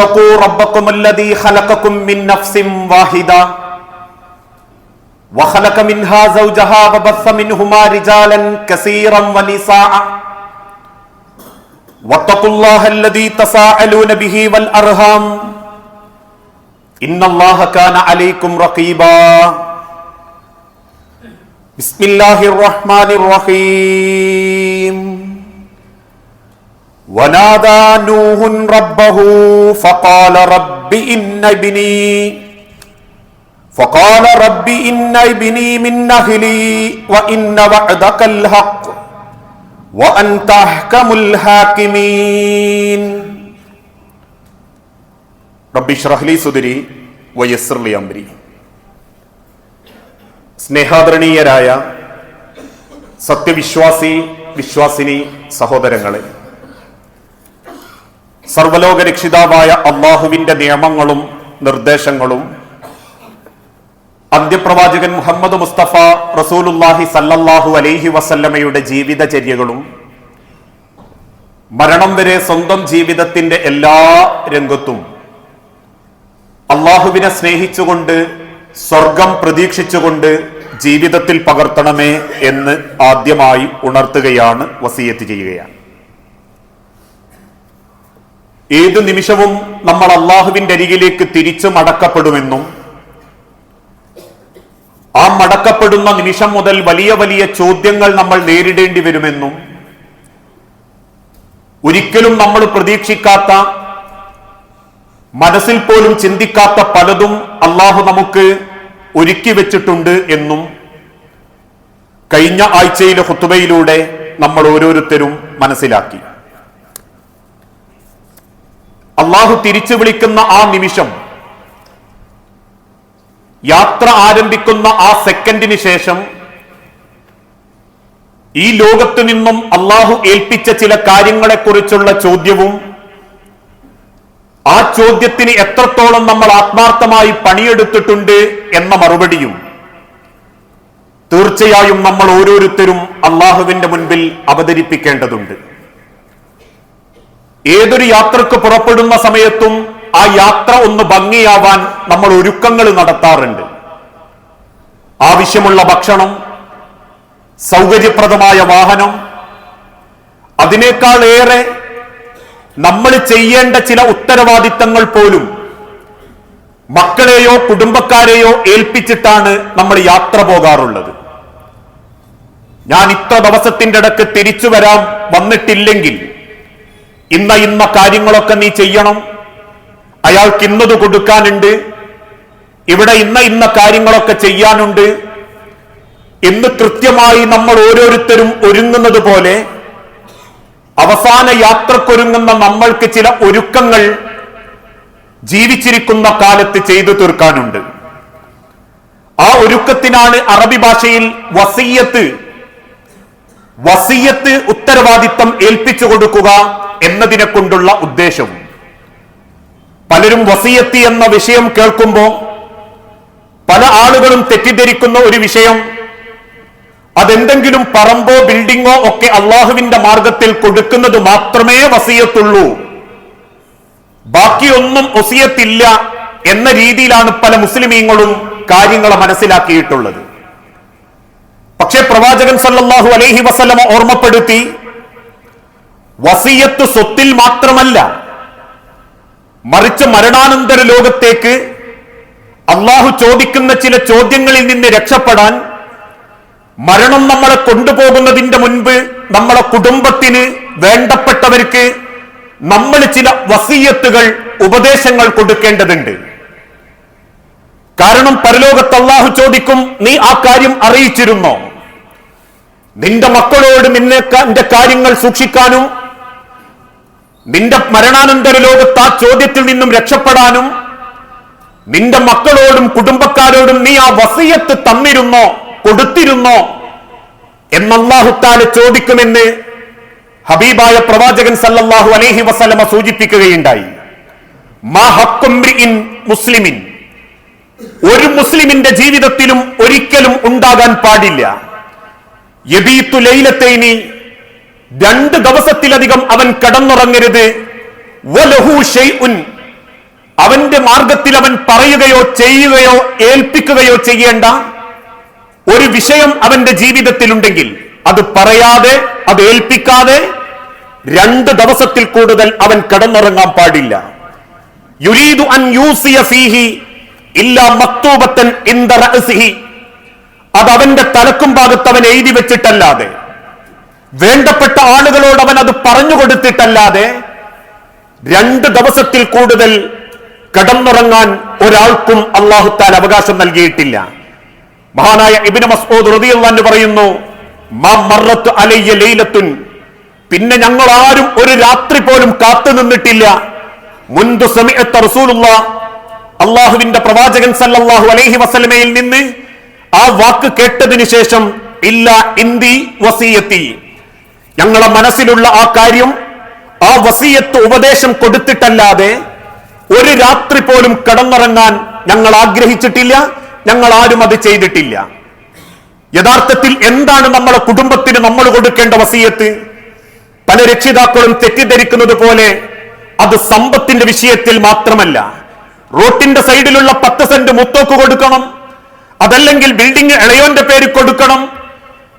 اتقوا ربكم الذي خلقكم من نفس واحدة وخلق منها زوجها وبث منهما رجالا كثيرا ونساء واتقوا الله الذي تساءلون به والأرham إن الله كان عليكم رقيبا بسم الله الرحمن الرحيم ونادى نوح ربه فقال رب إن ابني فقال رب إن ابني من أهلي وإن وعدك الحق وأنت أحكم الحاكمين رب اشرح لي صدري ويسر لي أمري സ്നേഹാദരണീയരായ സത്യവിശ്വാസി വിശ്വാസിനി സഹോദരങ്ങളെ സർവലോക രക്ഷിതാവായ അള്ളാഹുവിന്റെ നിയമങ്ങളും നിർദ്ദേശങ്ങളും അന്ത്യപ്രവാചകൻ മുഹമ്മദ് മുസ്തഫ റസൂലുല്ലാഹി സല്ലല്ലാഹു അലൈഹി വസല്ലമയുടെ ജീവിതചര്യകളും മരണം വരെ സ്വന്തം ജീവിതത്തിന്റെ എല്ലാ രംഗത്തും അള്ളാഹുവിനെ സ്നേഹിച്ചുകൊണ്ട് സ്വർഗം പ്രതീക്ഷിച്ചുകൊണ്ട് ജീവിതത്തിൽ പകർത്തണമേ എന്ന് ആദ്യമായി ഉണർത്തുകയാണ് വസീയത്ത് ചെയ്യുകയാണ്. ഏതു നിമിഷവും നമ്മൾ അള്ളാഹുവിന്റെ അരികിലേക്ക് തിരിച്ചു മടക്കപ്പെടുമെന്നും ആ മടക്കപ്പെടുന്ന നിമിഷം മുതൽ വലിയ വലിയ ചോദ്യങ്ങൾ നമ്മൾ നേരിടേണ്ടി വരുമെന്നും ഒരിക്കലും നമ്മൾ പ്രതീക്ഷിക്കാത്ത മനസ്സിൽ പോലും ചിന്തിക്കാത്ത പലതും അള്ളാഹു നമുക്ക് ഒരുക്കി വെച്ചിട്ടുണ്ട് എന്നും കഴിഞ്ഞ ആഴ്ചയിലെ ഹുത്തുബയിലൂടെ നമ്മൾ ഓരോരുത്തരും മനസ്സിലാക്കി. അള്ളാഹു തിരിച്ചു വിളിക്കുന്ന ആ നിമിഷം യാത്ര ആരംഭിക്കുന്ന ആ സെക്കൻഡിന് ശേഷം ഈ ലോകത്തു നിന്നും അള്ളാഹു ഏൽപ്പിച്ച ചില കാര്യങ്ങളെക്കുറിച്ചുള്ള ചോദ്യവും ആ ചോദ്യത്തിന് എത്രത്തോളം നമ്മൾ ആത്മാർത്ഥമായി പണിയെടുത്തിട്ടുണ്ട് എന്ന മറുപടിയും തീർച്ചയായും നമ്മൾ ഓരോരുത്തരും അള്ളാഹുവിന്റെ മുൻപിൽ അവതരിപ്പിക്കേണ്ടതുണ്ട്. ഏതൊരു യാത്രയ്ക്ക് പുറപ്പെടുന്ന സമയത്തും ആ യാത്ര ഒന്ന് ഭംഗിയാവാൻ നമ്മൾ ഒരുക്കങ്ങൾ നടത്താറുണ്ട്. ആവശ്യമുള്ള ഭക്ഷണം സൗകര്യപ്രദമായ വാഹനം അതിനേക്കാൾ ഏറെ നമ്മൾ ചെയ്യേണ്ട ചില ഉത്തരവാദിത്തങ്ങൾ പോലും മക്കളെയോ കുടുംബക്കാരെയോ ഏൽപ്പിച്ചിട്ടാണ് നമ്മൾ യാത്ര പോകാറുള്ളത്. ഞാൻ ഇത്ര ദിവസത്തിന്റെ ഇടയ്ക്ക് തിരിച്ചു വരാം വന്നിട്ടില്ലെങ്കിൽ ഇന്ന ഇന്ന കാര്യങ്ങളൊക്കെ നീ ചെയ്യണം. അയാൾക്ക് ഇന്നത് കൊടുക്കാനുണ്ട്. ഇവിടെ ഇന്ന ഇന്ന കാര്യങ്ങളൊക്കെ ചെയ്യാനുണ്ട്. എന്ന് കൃത്യമായി നമ്മൾ ഓരോരുത്തരും ഒരുങ്ങുന്നത് പോലെ അവസാന യാത്രക്കൊരുങ്ങുന്ന നമ്മൾക്ക് ചില ഒരുക്കങ്ങൾ ജീവിച്ചിരിക്കുന്ന കാലത്ത് ചെയ്തു തീർക്കാനുണ്ട്. ആ ഒരുക്കത്തിനാണ് അറബി ഭാഷയിൽ വസീയത്ത് വസീയത്ത് ഉത്തരവാദിത്തം ഏൽപ്പിച്ചു കൊടുക്കുക എന്നതിനെ കൊണ്ടുള്ള ഉദ്ദേശവും. പലരും വസീയത്ത് എന്ന വിഷയം കേൾക്കുമ്പോൾ പല ആളുകളും തെറ്റിദ്ധരിക്കുന്ന ഒരു വിഷയം. അതെന്തെങ്കിലും പറമ്പോ ബിൽഡിങ്ങോ ഒക്കെ അള്ളാഹുവിന്റെ മാർഗത്തിൽ കൊടുക്കുന്നത് മാത്രമേ വസീയത്തുള്ളൂ. ബാക്കിയൊന്നും ഒസിയത്തില്ല എന്ന രീതിയിലാണ് പല മുസ്ലിമീങ്ങളും കാര്യങ്ങളെ മനസ്സിലാക്കിയിട്ടുള്ളത്. പക്ഷേ പ്രവാചകൻ സല്ലാഹു അലൈഹി വസല്ലമ ഓർമ്മപ്പെടുത്തി വസീയത്ത് സ്വത്തിൽ മാത്രമല്ല മറിച്ച് മരണാനന്തര ലോകത്തേക്ക് അള്ളാഹു ചോദിക്കുന്ന ചില ചോദ്യങ്ങളിൽ നിന്ന് രക്ഷപ്പെടാൻ മരണം നമ്മളെ കൊണ്ടുപോകുന്നതിന്റെ മുൻപ് നമ്മളെ കുടുംബത്തിന് വേണ്ടപ്പെട്ടവർക്ക് നമ്മൾ ചില വസീയത്തുകൾ ഉപദേശങ്ങൾ കൊടുക്കേണ്ടതുണ്ട്. കാരണം പരലോകത്ത് അള്ളാഹു ചോദിക്കും നീ ആ കാര്യം അറിയിച്ചിരുന്നോ? നിന്റെ മക്കളോട് എന്റെ കാര്യങ്ങൾ സൂക്ഷിക്കാനും നിന്റെ മരണാനന്തര ലോകത്ത് ആ ചോദ്യത്തിൽ നിന്നും രക്ഷപ്പെടാനും നിന്റെ മക്കളോടും കുടുംബക്കാരോടും നീ ആ വസീയത്ത് തന്നിരുന്നോ കൊടുത്തിരുന്നോ എന്നല്ലാഹുത്താൽ ചോദിക്കുമെന്ന് ഹബീബായ പ്രവാചകൻ സല്ലല്ലാഹു അലൈഹി വസല്ലമ സൂചിപ്പിക്കുകയുണ്ടായി. മാ ഹക്കുംറിഇൻ മുസ്ലിമിൻ. ഒരു മുസ്ലിമിന്റെ ജീവിതത്തിലും ഒരിക്കലും ഉണ്ടാകാൻ പാടില്ല. യബീത്തു ലൈലത്തൈനി രണ്ട് ദിവസത്തിലധികം അവൻ കടന്നുറങ്ങരുത്. അവന്റെ മാർഗത്തിൽ അവൻ പറയുകയോ ചെയ്യുകയോ ഏൽപ്പിക്കുകയോ ചെയ്യേണ്ട ഒരു വിഷയം അവന്റെ ജീവിതത്തിലുണ്ടെങ്കിൽ അത് പറയാതെ അത് ഏൽപ്പിക്കാതെ രണ്ട് ദിവസത്തിൽ കൂടുതൽ അവൻ കടന്നുറങ്ങാൻ പാടില്ല. യുരീദു അൻ യൂസിയ ഫീഹി ഇല്ല മക്തൂബത്തൻ ഇന്ദ റഅസിഹി. അത് അവന്റെ തലക്കും ഭാഗത്ത് അവൻ എഴുതി വെച്ചിട്ടല്ലാതെ വേണ്ടപ്പെട്ട ആളുകളോട് അവൻ അത് പറഞ്ഞു കൊടുത്തിട്ടല്ലാതെ രണ്ട് ദിവസത്തിൽ കൂടുതൽ കടന്നുറങ്ങാൻ ഒരാൾക്കും അള്ളാഹുത്താൽ അവകാശം നൽകിയിട്ടില്ല. മഹാനായ ഇബിന് മസ്ഊദ് റതിയുള്ള പറയുന്നു മാ മറത്ത് അലയ്യ ലൈലത്തുൻ. പിന്നെ ഞങ്ങൾ ആരും ഒരു രാത്രി പോലും കാത്തു നിന്നിട്ടില്ല. മുൻപ് സമയത്ത് റസൂലുള്ള അള്ളാഹുവിന്റെ പ്രവാചകൻ സല്ലാഹു അലൈഹി വസലമയിൽ നിന്ന് ആ വാക്ക് കേട്ടതിന് ശേഷം ഇല്ല ഇന്തി വസീയത്തി. ഞങ്ങളെ മനസ്സിലുള്ള ആ കാര്യം ആ വസീയത്ത് ഉപദേശം കൊടുത്തിട്ടല്ലാതെ ഒരു രാത്രി പോലും കടന്നിറങ്ങാൻ ഞങ്ങൾ ആഗ്രഹിച്ചിട്ടില്ല ഞങ്ങൾ ആരും അത് ചെയ്തിട്ടില്ല. യഥാർത്ഥത്തിൽ എന്താണ് നമ്മളെ കുടുംബത്തിന് നമ്മൾ കൊടുക്കേണ്ട വസീയത്ത്? പല രക്ഷിതാക്കളും തെറ്റിദ്ധരിക്കുന്നത് പോലെ അത് സമ്പത്തിന്റെ വിഷയത്തിൽ മാത്രമല്ല. റോട്ടിന്റെ സൈഡിലുള്ള പത്ത് സെന്റ് മുത്തോക്ക് കൊടുക്കണം അതല്ലെങ്കിൽ ബിൽഡിംഗ് ഇളയോന്റെ പേര് കൊടുക്കണം.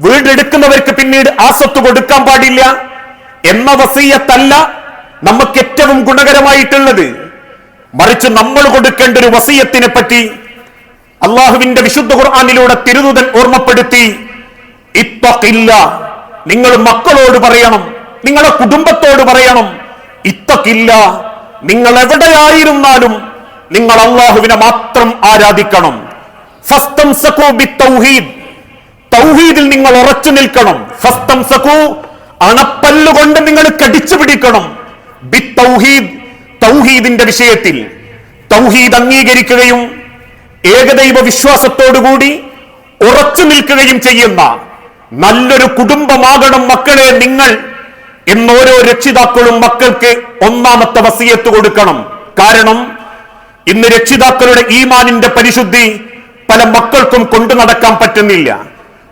വീടെടുക്കുന്നവർക്ക് പിന്നീട് ആ സ്വത്ത് കൊടുക്കാൻ പാടില്ല. എന്ന വസീയത്തല്ല നമുക്ക് ഏറ്റവും ഗുണകരമായിട്ടുള്ളത്. മറിച്ച് നമ്മൾ കൊടുക്കേണ്ട ഒരു വസീയത്തിനെ പറ്റി അള്ളാഹുവിന്റെ വിശുദ്ധ ഖുർആാനിലൂടെ തിരുതുതൻ ഓർമ്മപ്പെടുത്തി. ഇത്തക്കില്ല നിങ്ങൾ മക്കളോട് പറയണം നിങ്ങളെ കുടുംബത്തോട് പറയണം. ഇത്തക്കില്ല നിങ്ങൾ എവിടെയായിരുന്നാലും നിങ്ങൾ അള്ളാഹുവിനെ മാത്രം ആരാധിക്കണം. തൗഹീദിൽ നിങ്ങൾ ഉറച്ചു നിൽക്കണം. അണപ്പല്ലുകൊണ്ട് നിങ്ങൾ കടിച്ചു പിടിക്കണം. തൗഹീദ് തൗഹീദിന്റെ വിഷയത്തിൽ. തൗഹീദ് അംഗീകരിക്കുകയും ഏകദൈവ വിശ്വാസത്തോടുകൂടി ഉറച്ചു നിൽക്കുകയും ചെയ്യുന്ന നല്ലൊരു കുടുംബമാകണം മക്കളെ നിങ്ങൾ എന്നോരോ രക്ഷിതാക്കളും മക്കൾക്ക് ഒന്നാമത്തെ വസീയത്ത് കൊടുക്കണം. കാരണം ഇന്ന് രക്ഷിതാക്കളുടെ ഈമാനിന്റെ പരിശുദ്ധി പല മക്കൾക്കും കൊണ്ടു നടക്കാൻ പറ്റുന്നില്ല.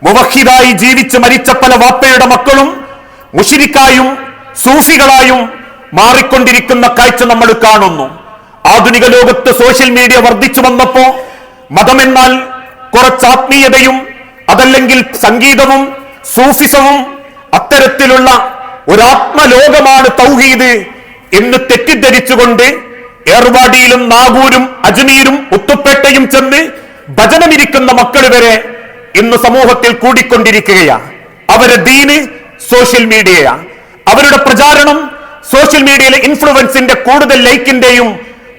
മുവഹിദായി ജീവിച്ച് മരിച്ച പല വാപ്പയുടെ മക്കളും മുഷിരിക്കായും സൂഫികളായും മാറിക്കൊണ്ടിരിക്കുന്ന കാഴ്ച നമ്മൾ കാണുന്നു. ആധുനിക ലോകത്ത് സോഷ്യൽ മീഡിയ വർദ്ധിച്ചു വന്നപ്പോ മതമെന്നാൽ കുറച്ച് ആത്മീയതയും അതല്ലെങ്കിൽ സംഗീതവും സൂഫിസവും അത്തരത്തിലുള്ള ഒരാത്മലോകമാണ് തൗഹീദ് എന്ന് തെറ്റിദ്ധരിച്ചുകൊണ്ട് ഏർവാടിയിലും നാഗൂരും അജ്മീരും ഉത്തുപ്പേട്ടയും ചെന്ന് ഭജനമിരിക്കുന്ന മക്കൾ വരെ ഇന്ന് സമൂഹത്തിൽ കൂടിക്കൊണ്ടിരിക്കുകയാണ് അവരെ ദീന് സോഷ്യൽ മീഡിയയാണ് അവരുടെ പ്രചാരണം സോഷ്യൽ മീഡിയയിലെ ഇൻഫ്ലുവൻസിന്റെ കൂടുതൽ ലൈക്കിന്റെയും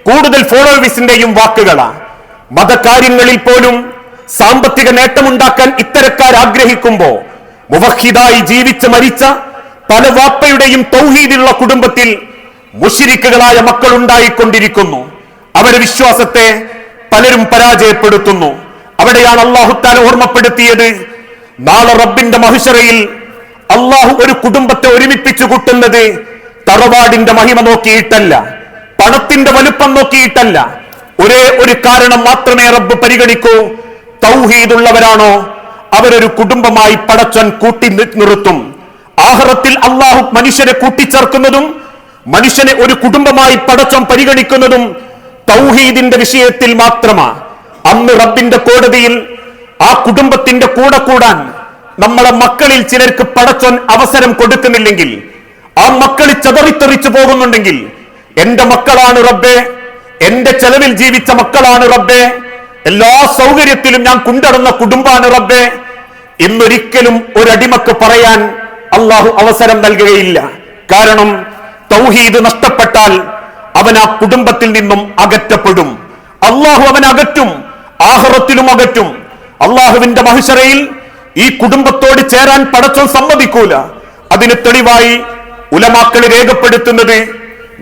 കൂടുതൽ ഫോളോവേഴ്സിന്റെയും വാക്കുകളാണ് മതകാര്യങ്ങളിൽ പോലും സാമ്പത്തിക നേട്ടമുണ്ടാക്കാൻ ഇത്തരക്കാർ ആഗ്രഹിക്കുമ്പോൾ മുവഹിദായി ജീവിച്ച് മരിച്ച പല വാപ്പയുടെയും തൗഹീദുള്ള കുടുംബത്തിൽ മുഷിരിക്കുകളായ മക്കൾ ഉണ്ടായിക്കൊണ്ടിരിക്കുന്നു. അവരുടെ വിശ്വാസത്തെ പലരും പരാജയപ്പെടുത്തുന്നു. അവിടെയാണ് അള്ളാഹുത്താൻ ഓർമ്മപ്പെടുത്തിയത്. നാളെ റബ്ബിന്റെ മഹിഷറയിൽ അള്ളാഹു ഒരു കുടുംബത്തെ ഒരുമിപ്പിച്ചു കൂട്ടുന്നത് തറവാടിന്റെ മഹിമ നോക്കിയിട്ടല്ല പണത്തിന്റെ വലുപ്പം നോക്കിയിട്ടല്ല. ഒരേ ഒരു കാരണം മാത്രമേ റബ്ബ് പരിഗണിക്കൂ. തൗഹീദുള്ളവരാണോ? അവരൊരു കുടുംബമായി പടച്ചൻ കൂട്ടി നിർത്തും. ആഹ്റത്തിൽ അള്ളാഹു മനുഷ്യനെ കൂട്ടിച്ചേർക്കുന്നതും മനുഷ്യനെ ഒരു കുടുംബമായി പടച്ചം പരിഗണിക്കുന്നതും തൗഹീദിന്റെ വിഷയത്തിൽ മാത്രമാ. അന്ന് റബ്ബിന്റെ കോടതിയിൽ ആ കുടുംബത്തിന്റെ കൂടെ കൂടാൻ നമ്മളെ മക്കളിൽ ചിലർക്ക് പടച്ചോൻ അവസരം കൊടുക്കുന്നില്ലെങ്കിൽ ആ മക്കൾ ചതറിത്തെറിച്ചു പോകുന്നുണ്ടെങ്കിൽ എന്റെ മക്കളാണ് റബ്ബെ എന്റെ ചെലവിൽ ജീവിച്ച മക്കളാണ് റബ്ബെ എല്ലാ സൗകര്യത്തിലും ഞാൻ കൊണ്ടടന്ന കുടുംബാണ് റബ്ബെ. എന്നൊരിക്കലും ഒരടിമക്ക് പറയാൻ അള്ളാഹു അവസരം നൽകുകയില്ല. കാരണം തൗഹീദ് നഷ്ടപ്പെട്ടാൽ അവൻ ആ കുടുംബത്തിൽ നിന്നും അകറ്റപ്പെടും. അള്ളാഹു അവൻ അകറ്റും ആഹ്റത്തിലും അകറ്റും. അള്ളാഹുവിന്റെ മഹിഷറയിൽ ഈ കുടുംബത്തോട് ചേരാൻ പടച്ചോ സമ്മതിക്കൂല. അതിന് തെളിവായി ഉലമാക്കൾ രേഖപ്പെടുത്തുന്നത്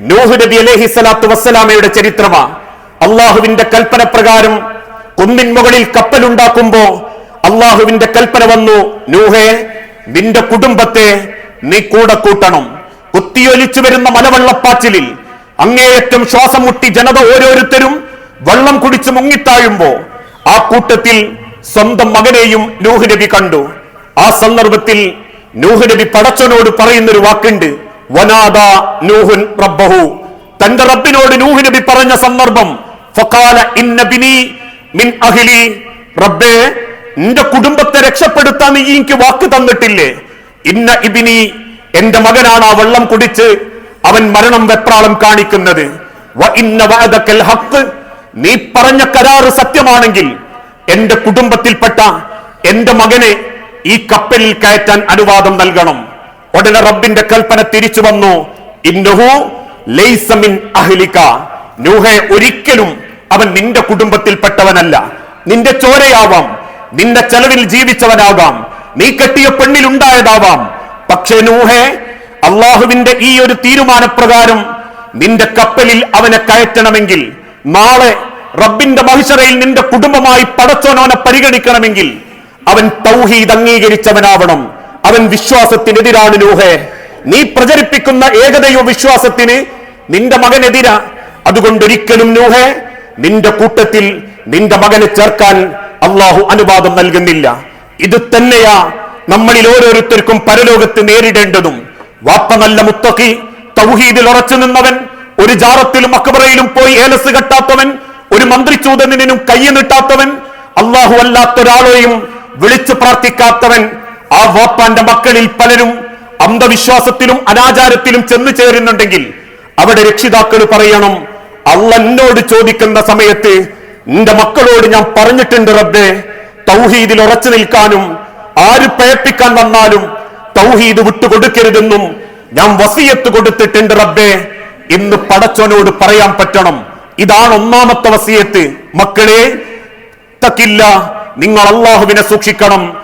നൂഹ് നബി അലഹി സ്വലാത്തു വസ്സലാമയുടെ ചരിത്രമാ അള്ളാഹുവിന്റെ കൽപ്പന പ്രകാരം കുന്നിൻ മുകളിൽ കപ്പലുണ്ടാക്കുമ്പോ അള്ളാഹുവിന്റെ കൽപ്പന വന്നു നൂഹേ നിന്റെ കുടുംബത്തെ നീ കൂടെ കൂട്ടണം. കുത്തിയൊലിച്ചു വരുന്ന മലവെള്ളപ്പാച്ചിലിൽ അങ്ങേയറ്റം ശ്വാസം മുട്ടി ജനത ഓരോരുത്തരും വെള്ളം കുടിച്ച് മുങ്ങിത്താഴുമ്പോ ആ കൂട്ടത്തിൽ സ്വന്തം മകനെയും നൂഹ് നബി കണ്ടു. ആ സന്ദർഭത്തിൽ നൂഹ് നബി പടച്ചനോട് പറയുന്നൊരു വാക്കുണ്ട് വനാദ നൂഹുൻ റബ്ബഹു. തന്റെ റബ്ബിനോട് നൂഹ് നബി പറഞ്ഞ സന്ദർഭം ഫഖാല ഇന്നബിനി മിൻ അഹ്ലി. റബ്ബേ നിന്റെ കുടുംബത്തെ രക്ഷപ്പെടുത്താൻ നീ എനിക്ക് വാക്ക് തന്നിട്ടില്ലേ? ഇന്ന ഇബിനി എന്റെ മകനാണ് ആ വെള്ളം കുടിച്ച് അവൻ മരണം വെപ്രാളം കാണിക്കുന്നത്. നീ പറഞ്ഞ കരാറ് സത്യമാണെങ്കിൽ എന്റെ കുടുംബത്തിൽപ്പെട്ട എന്റെ മകനെ ഈ കപ്പലിൽ കയറ്റാൻ അനുവാദം നൽകണം. ഉടനെ റബ്ബിന്റെ കൽപ്പന തിരിച്ചു വന്നു. നൂഹെ ഒരിക്കലും അവൻ നിന്റെ കുടുംബത്തിൽപ്പെട്ടവനല്ല. നിന്റെ ചോരയാവാം. നിന്റെ ചെലവിൽ ജീവിച്ചവനാകാം. നീ കെട്ടിയ പെണ്ണിലുണ്ടായതാവാം പക്ഷേ നൂഹെ അള്ളാഹുവിന്റെ ഈ ഒരു തീരുമാനപ്രകാരം നിന്റെ കപ്പലിൽ അവനെ കയറ്റണമെങ്കിൽ നാളെ റബ്ബിന്റെ മഹിഷറയിൽ നിന്റെ കുടുംബമായി പടച്ചോനവനെ പരിഗണിക്കണമെങ്കിൽ അവൻ തൗഹീദ് അംഗീകരിച്ചവനാവണം. അവൻ വിശ്വാസത്തിനെതിരാണ് ലോഹെ. നീ പ്രചരിപ്പിക്കുന്ന ഏകദൈവ വിശ്വാസത്തിന് നിന്റെ മകനെതിരാ. അതുകൊണ്ടൊരിക്കലും നൂഹെ നിന്റെ കൂട്ടത്തിൽ നിന്റെ മകനെ ചേർക്കാൻ അള്ളാഹു അനുവാദം നൽകുന്നില്ല. ഇത് തന്നെയാ നമ്മളിൽ ഓരോരുത്തർക്കും പരലോകത്ത് നേരിടേണ്ടതും. വാപ്പ നല്ല മുത്തക്കി. തൗഹീദിൽ ഉറച്ചു നിന്നവൻ ഒരു ജാറത്തിലും അക്ബറയിലും പോയി ഏലസ് കെട്ടാത്തവൻ ഒരു മന്ത്രിചൂതനും കയ്യ നീട്ടാത്തവൻ അള്ളാഹു അല്ലാത്തൊരാളെയും വിളിച്ചു പ്രാർത്ഥിക്കാത്തവൻ ആ വാപ്പാന്റെ മക്കളിൽ പലരും അന്ധവിശ്വാസത്തിലും അനാചാരത്തിലും ചെന്നു ചേരുന്നുണ്ടെങ്കിൽ അവിടെ രക്ഷിതാക്കൾ പറയണം അള്ള എന്നോട് ചോദിക്കുന്ന സമയത്ത് നിന്റെ മക്കളോട് ഞാൻ പറഞ്ഞിട്ടുണ്ട് റബ്ബെ തൗഹീദിൽ ഉറച്ചു നിൽക്കാനും ആര് പേപ്പിക്കാൻ വന്നാലും തൗഹീദ് വിട്ടുകൊടുക്കരുതെന്നും ഞാൻ വസിയത്ത് കൊടുത്തിട്ടുണ്ട് റബ്ബേ. എന്ന് പടച്ചോനോട് പറയാൻ പറ്റണം. ഇതാണ് ഒന്നാമത്തെ വസിയത്ത്. മക്കളെ തക്കില്ല. നിങ്ങൾ അള്ളാഹുവിനെ സൂക്ഷിക്കണം.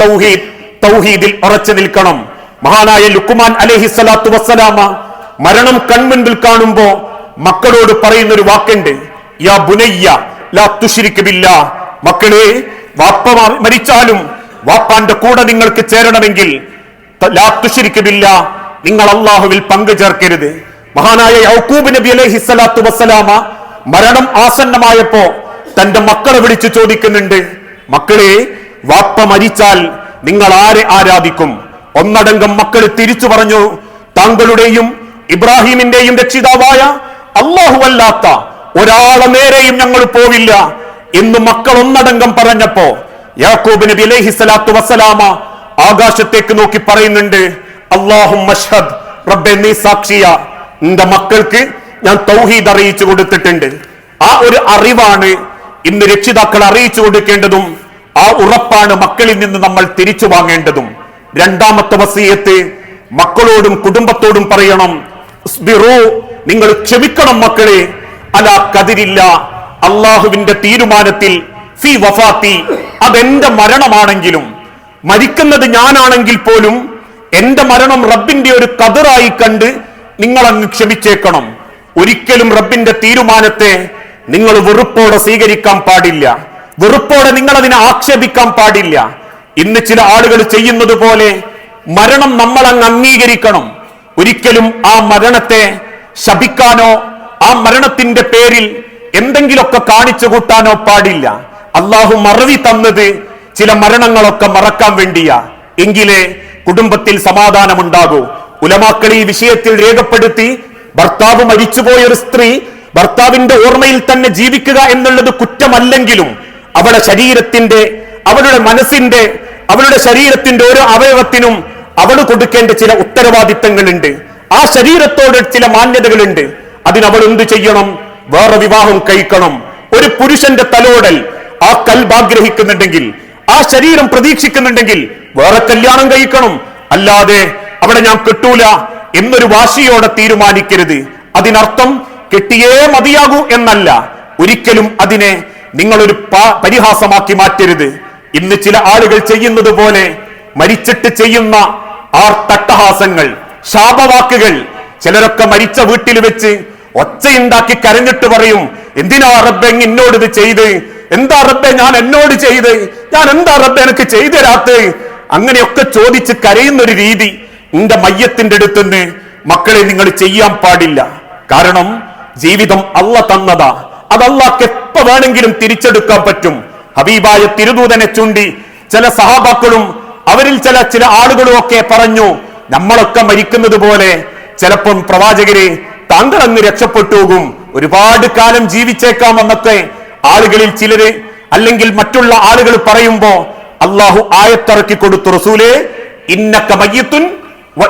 തൗഹീദ് തൗഹീദിൽ ഉറച്ചു നിൽക്കണം. മഹാനായ ലുക്കുമാൻ അലൈഹി സ്വലാത്തു വസ്സലാമ മരണം കൺമുൻപിൽ കാണുമ്പോ മക്കളോട് പറയുന്ന ഒരു വാക്കുണ്ട്. യാ ബുനയ്യ ലാ തുശ്രിക് ബില്ലാ. മക്കളെ വാപ്പ മരിച്ചാലും വാപ്പാന്റെ കൂടെ നിങ്ങൾക്ക് ചേരണമെങ്കിൽ ലാത്തുശിരിക്കുന്നില്ല നിങ്ങൾ അള്ളാഹുവിൽ പങ്കു ചേർക്കരുത്. മഹാനായ യൗക്കൂബ് നബി അലൈഹി സ്വലാത്തു വസ്സലാമ മരണം ആസന്നമായപ്പോ തന്റെ മക്കളെ വിളിച്ചു ചോദിക്കുന്നുണ്ട്. മക്കളെ വാപ്പ മരിച്ചാൽ നിങ്ങൾ ആരെ ആരാധിക്കും? ഒന്നടങ്കം മക്കൾ തിരിച്ചു പറഞ്ഞു താങ്കളുടെയും ഇബ്രാഹിമിന്റെയും രക്ഷിതാവായ അല്ലാഹുവല്ലാത്ത ഒരാളെ നേരെയും ഞങ്ങൾ പോവില്ല എന്ന് മക്കൾ ഒന്നടങ്കം പറഞ്ഞപ്പോ യാക്കൂബ് നബി അലൈഹി സ്വലാത്തു വസ്സലാമ ആകാശത്തേക്ക് നോക്കി പറയുന്നുണ്ട് അള്ളാഹു മഷ്ഹദ് റബ്ബെ നീ സാക്ഷിയ. നിന്റെ മക്കൾക്ക് ഞാൻ തൗഹീദ് അറിയിച്ചു കൊടുത്തിട്ടുണ്ട്. ആ ഒരു അറിവാണ് ഇന്ന് രക്ഷിതാക്കൾ അറിയിച്ചു കൊടുക്കേണ്ടതും ആ ഉറപ്പാണ് മക്കളിൽ നിന്ന് നമ്മൾ തിരിച്ചു വാങ്ങേണ്ടതും. രണ്ടാമത്തെ വസീയത്ത് മക്കളോടും കുടുംബത്തോടും പറയണം നിങ്ങൾ ക്ഷമിക്കണം മക്കളെ. അല കതിരില്ല അള്ളാഹുവിന്റെ തീരുമാനത്തിൽ ഫി വഫാത്തി. അതെന്റെ മരണമാണെങ്കിലും മരിക്കുന്നത് ഞാനാണെങ്കിൽ പോലും എന്റെ മരണം റബ്ബിന്റെ ഒരു കതിറായി കണ്ട് നിങ്ങൾ അങ്ങ് ക്ഷമിച്ചേക്കണം. ഒരിക്കലും റബ്ബിന്റെ തീരുമാനത്തെ നിങ്ങൾ വെറുപ്പോടെ സ്വീകരിക്കാൻ പാടില്ല. വെറുപ്പോടെ നിങ്ങൾ അതിനെ ആക്ഷേപിക്കാൻ പാടില്ല. ഇന്ന് ചില ആളുകൾ ചെയ്യുന്നത് പോലെ മരണം നമ്മൾ അങ്ങ് അംഗീകരിക്കണം. ഒരിക്കലും ആ മരണത്തെ ശപിക്കാനോ ആ മരണത്തിന്റെ പേരിൽ എന്തെങ്കിലുമൊക്കെ കാണിച്ചു കൂട്ടാനോ പാടില്ല. അള്ളാഹു മറവി തന്നത് ചില മരണങ്ങളൊക്കെ മറക്കാൻ വേണ്ടിയാ. എങ്കിലേ കുടുംബത്തിൽ സമാധാനമുണ്ടാകൂ. ഉലമാക്കൾ ഈ വിഷയത്തിൽ രേഖപ്പെടുത്തി ഭർത്താവ് മരിച്ചുപോയ ഒരു സ്ത്രീ ഭർത്താവിന്റെ ഓർമ്മയിൽ തന്നെ ജീവിക്കുക എന്നുള്ളത് കുറ്റമല്ലെങ്കിലും അവളുടെ ശരീരത്തിന്റെ അവളുടെ മനസ്സിന്റെ അവളുടെ ശരീരത്തിന്റെ ഓരോ അവയവത്തിനും അവൾ കൊടുക്കേണ്ട ചില ഉത്തരവാദിത്തങ്ങളുണ്ട്. ആ ശരീരത്തോട് ചില മാന്യതകളുണ്ട്. അതിനവൾ എന്ത് ചെയ്യണം? വേറെ വിവാഹം കഴിക്കണം. ഒരു പുരുഷന്റെ തലോടൽ ആ കൽബ് ആഗ്രഹിക്കുന്നുണ്ടെങ്കിൽ ആ ശരീരം പ്രതീക്ഷിക്കുന്നുണ്ടെങ്കിൽ വേറെ കല്യാണം കഴിക്കണം. അല്ലാതെ അവിടെ ഞാൻ കിട്ടൂല എന്നൊരു വാശിയോടെ തീരുമാനിക്കരുത്. അതിനർത്ഥം കെട്ടിയേ മതിയാകൂ എന്നല്ല. ഒരിക്കലും അതിനെ നിങ്ങളൊരു പരിഹാസമാക്കി മാറ്റരുത്. ഇന്ന് ചില ആളുകൾ ചെയ്യുന്നത് പോലെ മരിച്ചിട്ട് ചെയ്യുന്ന ആർ തട്ടഹാസങ്ങൾ ശാപവാക്കുകൾ ചിലരൊക്കെ മരിച്ച വീട്ടിൽ വെച്ച് ഒച്ചയുണ്ടാക്കി കരഞ്ഞിട്ട് പറയും എന്തിനാ റബ്ബെങ് ഇന്നോട് ഇത് ചെയ്ത്? എന്താ റബ്ബെ ഞാൻ എന്നോട് ചെയ്ത്? ഞാൻ എന്താ റബ്ബെ എനിക്ക് ചെയ്തു തരാത്ത്? അങ്ങനെയൊക്കെ ചോദിച്ച് കരയുന്ന ഒരു രീതി എന്റെ മയ്യത്തിന്റെ അടുത്തുനിന്ന് മക്കളെ നിങ്ങൾ ചെയ്യാൻ പാടില്ല. കാരണം ജീവിതം അല്ല തന്നതാ. അത് അള്ളാഹ്ക്ക് എപ്പ വേണമെങ്കിലും തിരിച്ചെടുക്കാൻ പറ്റും. ഹബീബായ തിരുദൂതനെ ചൂണ്ടി ചില സഹാബാക്കളും അവരിൽ ചില ചില ആളുകളും ഒക്കെ പറഞ്ഞു നമ്മളൊക്കെ മരിക്കുന്നത് പോലെ ചിലപ്പം പ്രവാചകരെ താങ്കൾ അങ്ങ് രക്ഷപ്പെട്ടു പോകും. ഒരുപാട് കാലം ജീവിച്ചേക്കാം എന്നൊക്കെ ആളുകളിൽ ചിലര് അല്ലെങ്കിൽ മറ്റുള്ള ആളുകൾ പറയുമ്പോ അള്ളാഹു ആയത്തിറക്കി കൊടുത്തു റസൂലേ ഇന്നക്ക മയ്യത്തുൻ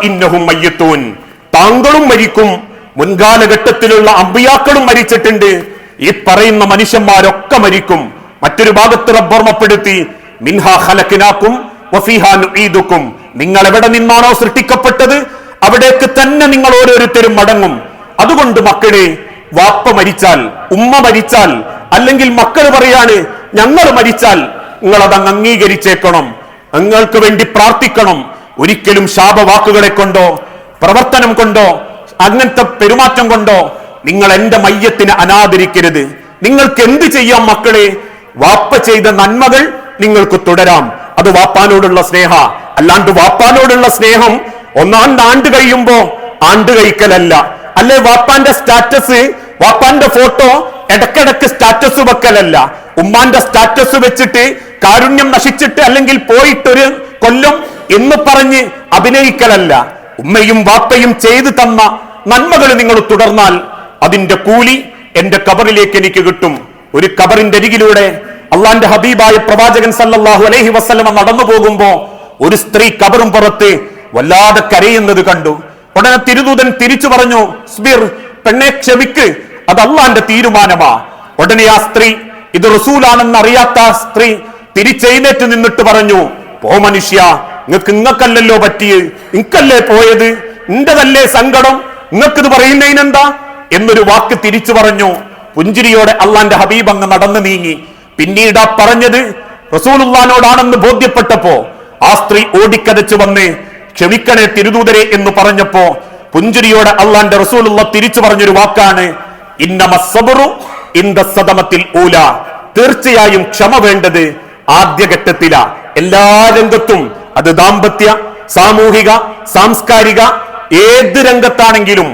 ഇന്നഹും മയ്യത്തൂൻ. താങ്കളും മരിക്കും. മുൻകാലഘട്ടത്തിലുള്ള അമ്പിയാക്കളും മരിച്ചിട്ടുണ്ട്. ഈ പറയുന്ന മനുഷ്യന്മാരൊക്കെ മരിക്കും. മറ്റൊരു ഭാഗത്ത് റബ്ബോർമ്മപ്പെടുത്തി മിൻഹ ഖലക്കിനാക്കും വഫീഹാ നുഈദുക്കും. നിങ്ങൾ എവിടെ നിന്നാണോ സൃഷ്ടിക്കപ്പെട്ടത്? അവിടേക്ക് തന്നെ നിങ്ങൾ ഓരോരുത്തരും മടങ്ങും. അതുകൊണ്ട് മക്കളെ വാപ്പ മരിച്ചാൽ ഉമ്മ മരിച്ചാൽ അല്ലെങ്കിൽ മക്കൾ പറയാണ് ഞങ്ങൾ മരിച്ചാൽ നിങ്ങൾ അത് അങ്ങ് അംഗീകരിച്ചേക്കണം. നിങ്ങൾക്ക് വേണ്ടി പ്രാർത്ഥിക്കണം. ഒരിക്കലും ശാപവാക്കുകളെ കൊണ്ടോ പ്രവർത്തനം കൊണ്ടോ അങ്ങനത്തെ പെരുമാറ്റം കൊണ്ടോ നിങ്ങൾ എന്റെ മയ്യത്തിനെ അനാദരിക്കരുത്. നിങ്ങൾക്ക് എന്ത് ചെയ്യാം മക്കളെ? വാപ്പ ചെയ്ത നന്മകൾ നിങ്ങൾക്ക് തുടരാം. അത് വാപ്പാനോടുള്ള സ്നേഹ. അല്ലാണ്ട് വാപ്പാനോടുള്ള സ്നേഹം ഒന്നാം ആണ്ട് കഴിയുമ്പോ ആണ്ട് കഴിക്കലല്ല. അല്ലെ വാപ്പാന്റെ സ്റ്റാറ്റസ്? വാപ്പാന്റെ ഫോട്ടോ? ഇടക്കിടക്ക് സ്റ്റാറ്റസ് വെക്കലല്ല. ഉമ്മാന്റെ സ്റ്റാറ്റസ് വെച്ചിട്ട് കാരുണ്യം നശിച്ചിട്ട് അല്ലെങ്കിൽ പോയിട്ടൊരു കൊല്ലം എന്ന് പറഞ്ഞ് അഭിനയിക്കലല്ല. ഉമ്മയും വാപ്പയും ചെയ്തു തന്ന നന്മകൾ നിങ്ങൾ തുടർന്നാൽ അതിന്റെ കൂലി എന്റെ കബറിലേക്ക് എനിക്ക് കിട്ടും. ഒരു കബറിന്റെ അരികിലൂടെ അള്ളാന്റെ ഹബീബായ പ്രവാചകൻ സല്ലാഹു അലൈഹി വസ്ലമ നടന്നു പോകുമ്പോ ഒരു സ്ത്രീ കബറും പുറത്ത് വല്ലാതെ കരയുന്നത് കണ്ടു. ഉടനെ തിരുദൂതൻ തിരിച്ചു പറഞ്ഞു സ്ബിർ പെണ്ണെ ക്ഷമിക്ക്. അത് അള്ളാന്റെ തീരുമാനമാ. ഉടനെ ആ സ്ത്രീ ഇത് റസൂലാണെന്ന് അറിയാത്ത ആ സ്ത്രീ തിരിച്ചെഴുന്നേറ്റ് നിന്നിട്ട് പറഞ്ഞു പോ മനുഷ്യ നിങ്ങൾക്ക് ഇങ്ങക്കല്ലല്ലോ പറ്റിയത് ഇങ്ങക്കല്ലേ പോയത്? നിന്റെതല്ലേ സങ്കടം? നിങ്ങൾക്കിത് പറയുന്നതിനെന്താ? എന്നൊരു വാക്ക് തിരിച്ചു പറഞ്ഞു. പുഞ്ചിരിയോടെ അള്ളാന്റെ ഹബീബ് അങ്ങ് നടന്നു നീങ്ങി. പിന്നീട് ആ പറഞ്ഞത് റസൂലുള്ളാനോടാണെന്ന് ബോധ്യപ്പെട്ടപ്പോ ആ സ്ത്രീ ഓടിക്കതച്ചു വന്ന് ക്ഷമിക്കണേ തിരുദൂതരെ എന്ന് പറഞ്ഞപ്പോ പുഞ്ചിരിയോടെ അള്ളാന്റെ റസൂലുള്ള തിരിച്ചു പറഞ്ഞൊരു വാക്കാണ് സദമത്തിൽ ഊല. തീർച്ചയായും ക്ഷമ വേണ്ടത് ആദ്യഘട്ടത്തിലാ. എല്ലാ രംഗത്തും അത് ദാമ്പത്യ സാമൂഹിക സാംസ്കാരിക ഏത് രംഗത്താണെങ്കിലും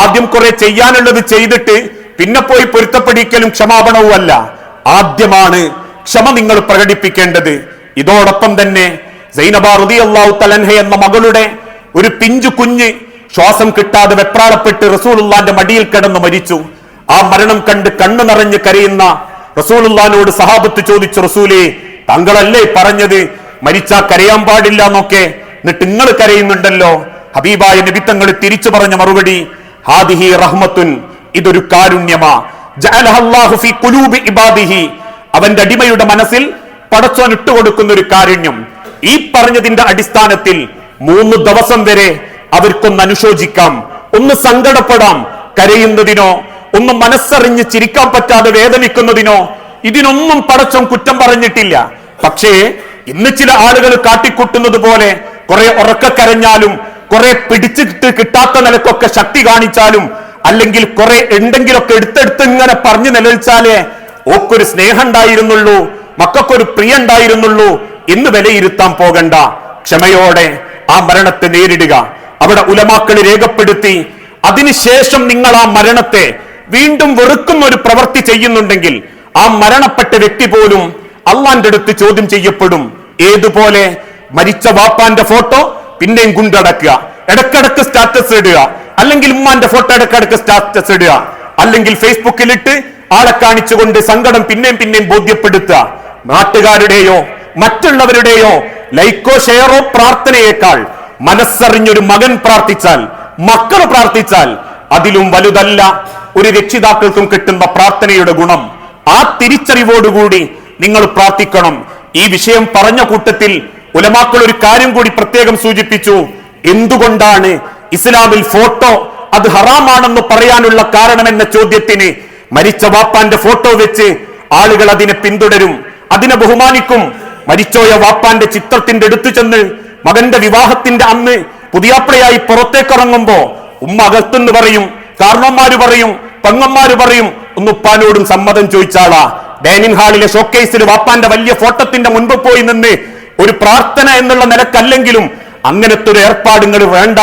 ആദ്യം കുറെ ചെയ്യാനുള്ളത് ചെയ്തിട്ട് പിന്നെ പോയി പൊരുത്തപ്പെടിക്കലും ക്ഷമാപണവും അല്ല ആദ്യമാണ് ക്ഷമ നിങ്ങൾ പ്രകടിപ്പിക്കേണ്ടത്. ഇതോടൊപ്പം തന്നെ സൈനബ റളിയല്ലാഹു തലൻഹ എന്ന മകളുടെ ഒരു പിഞ്ചു കുഞ്ഞ് ശ്വാസം കിട്ടാതെ വെപ്രാളപ്പെട്ട് റസൂലുള്ളാന്റെ മടിയിൽ കിടന്ന് മരിച്ചു. ആ മരണം കണ്ട് കണ്ണു നിറഞ്ഞ് കരയുന്ന റസൂലുള്ളാനോട് സഹാബത്ത് ചോദിച്ചു റസൂലേ താങ്കളല്ലേ പറഞ്ഞത്? മരിച്ചാ കരയാൻ പാടില്ല എന്നൊക്കെ എന്നിട്ട് നിങ്ങൾ കരയുന്നുണ്ടല്ലോ. ഹബീബായ നിബിത്തങ്ങൾ തിരിച്ചു പറഞ്ഞ മറുപടി ഹാദിഹി റഹ്മത്തുൻ ഇതൊരു കാരുണ്യമാ. അവന്റെ അടിമയുടെ മനസ്സിൽ പടച്ചോൻ ഇട്ടുകൊടുക്കുന്ന ഒരു കാരുണ്യം. ഈ പറഞ്ഞതിന്റെ അടിസ്ഥാനത്തിൽ മൂന്ന് ദിവസം വരെ അവർക്കൊന്ന് അനുശോചിക്കാം ഒന്ന് സങ്കടപ്പെടാം കരയുന്നതിനോ ഒന്ന് മനസ്സറിഞ്ഞ് ചിരിക്കാൻ പറ്റാതെ വേദനിക്കുന്നതിനോ ഇതിനൊന്നും പടച്ചം കുറ്റം പറഞ്ഞിട്ടില്ല. പക്ഷേ ഇന്ന് ചില ആളുകൾ കാട്ടിക്കൂട്ടുന്നത് പോലെ കുറെ ഉറക്കക്കരഞ്ഞാലും കുറെ പിടിച്ചിട്ട് കിട്ടാത്ത നിലക്കൊക്കെ ശക്തി കാണിച്ചാലും അല്ലെങ്കിൽ കുറെ ഉണ്ടെങ്കിലൊക്കെ എടുത്തെടുത്ത് ഇങ്ങനെ പറഞ്ഞു നിലനിൽച്ചാലേ ഓക്കൊരു സ്നേഹം ഉണ്ടായിരുന്നുള്ളൂ മക്കൾക്കൊരു പ്രിയ ഉണ്ടായിരുന്നുള്ളൂ എന്ന് വിലയിരുത്താൻ പോകണ്ട. ക്ഷമയോടെ ആ മരണത്തെ നേരിടുക. അവിടെ ഉലമാക്കൾ രേഖപ്പെടുത്തി. അതിനുശേഷം നിങ്ങൾ ആ മരണത്തെ വീണ്ടും വെറുക്കുന്ന ഒരു പ്രവൃത്തി ചെയ്യുന്നുണ്ടെങ്കിൽ ആ മരണപ്പെട്ട വ്യക്തി പോലും അള്ളാന്റെ അടുത്ത് ചോദ്യം ചെയ്യപ്പെടും. ഏതുപോലെ? മരിച്ച വാപ്പാന്റെ ഫോട്ടോ പിന്നെയും കുണ്ടടക്കുക ഇടക്കിടക്ക് സ്റ്റാറ്റസ് ഇടുക. അല്ലെങ്കിൽ ഉമ്മാന്റെ ഫോട്ടോ ഇടക്കിടക്ക് സ്റ്റാറ്റസ് ഇടുക. അല്ലെങ്കിൽ ഫേസ്ബുക്കിൽ ഇട്ട് ആളെ കാണിച്ചുകൊണ്ട് സങ്കടം പിന്നെയും പിന്നെയും ബോധ്യപ്പെടുത്തുക. നാട്ടുകാരുടെയോ മറ്റുള്ളവരുടെയോ ലൈക്കോ ഷെയറോ പ്രാർത്ഥനയേക്കാൾ മനസ്സറിഞ്ഞൊരു മകൻ പ്രാർത്ഥിച്ചാൽ മക്കൾ പ്രാർത്ഥിച്ചാൽ അതിലും വലുതല്ല. ഒരു രക്ഷിതാക്കൾക്കും കിട്ടുന്ന പ്രാർത്ഥനയുടെ ഗുണം. ആ തിരിച്ചറിവോടുകൂടി നിങ്ങൾ പ്രാർത്ഥിക്കണം. ഈ വിഷയം പറഞ്ഞ കൂട്ടത്തിൽ ഉലമാക്കൾ ഒരു കാര്യം കൂടി പ്രത്യേകം സൂചിപ്പിച്ചു. എന്തുകൊണ്ടാണ് ഇസ്ലാമിൽ ഫോട്ടോ അത് ഹറാമാണെന്ന് പറയാനുള്ള കാരണം എന്ന ചോദ്യത്തിന് മരിച്ച വാപ്പാന്റെ ഫോട്ടോ വെച്ച് ആളുകൾ അതിനെ പിന്തുടരും. അതിനെ ബഹുമാനിക്കും. മരിച്ചോയ വാപ്പാന്റെ ചിത്രത്തിന്റെ അടുത്തു ചെന്ന് മകന്റെ വിവാഹത്തിന്റെ അന്ന് പുതിയാപ്പിളയായി പുറത്തേക്കിറങ്ങുമ്പോ ഉമ്മ അകത്തുനിന്ന് പറയും കാരണന്മാര് പറയും പെങ്ങന്മാര് പറയും. ഒന്ന് ഉപ്പാനോടും സമ്മതം ചോദിച്ചാളാ. ഡൈനിങ് ഹാളിലെ ഷോക്കേസിൽ വാപ്പാന്റെ വലിയ ഫോട്ടത്തിന്റെ മുൻപ് പോയി നിന്ന് ഒരു പ്രാർത്ഥന എന്നുള്ള നിലക്കല്ലെങ്കിലും അങ്ങനത്തെ ഒരു ഏർപ്പാടുകൾ വേണ്ട.